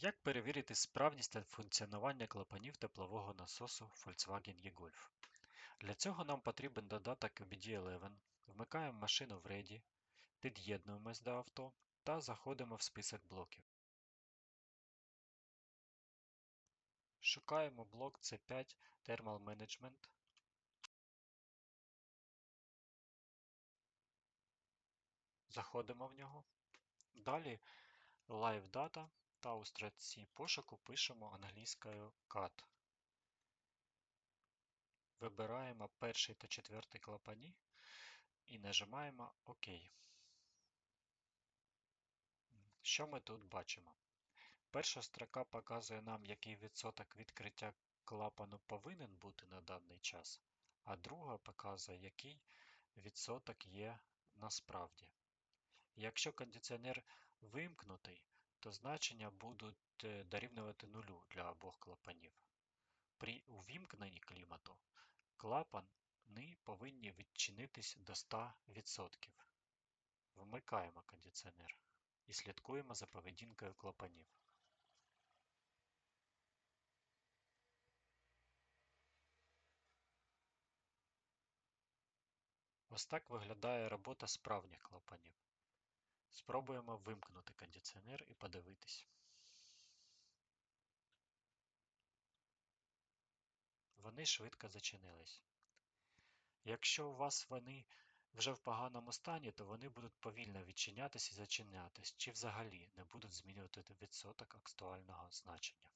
Як перевірити справність та функціонування клапанів теплового насосу Volkswagen e-Golf? Для цього нам потрібен додаток BD11. Вмикаємо машину в Ready, під'єднуємось до авто та заходимо в список блоків. Шукаємо блок C5 Thermal Management. Заходимо в нього. Далі Live Data та у строці пошуку пишемо англійською CAT. Вибираємо перший та четвертий клапані і нажимаємо ОК. Що ми тут бачимо? Перша строка показує нам, який відсоток відкриття клапану повинен бути на даний час, а друга показує, який відсоток є насправді. Якщо кондиціонер вимкнутий, то значення будуть е, дорівнювати нулю для обох клапанів. При увімкненні клімату клапани повинні відчинитись до 100%. Вмикаємо кондиціонер і слідкуємо за поведінкою клапанів. Ось так виглядає робота справжніх клапанів. Спробуємо вимкнути кондиціонер і подивитись. Вони швидко зачинились. Якщо у вас вони вже в поганому стані, то вони будуть повільно відчинятись і зачинятись, чи взагалі не будуть змінювати відсоток актуального значення.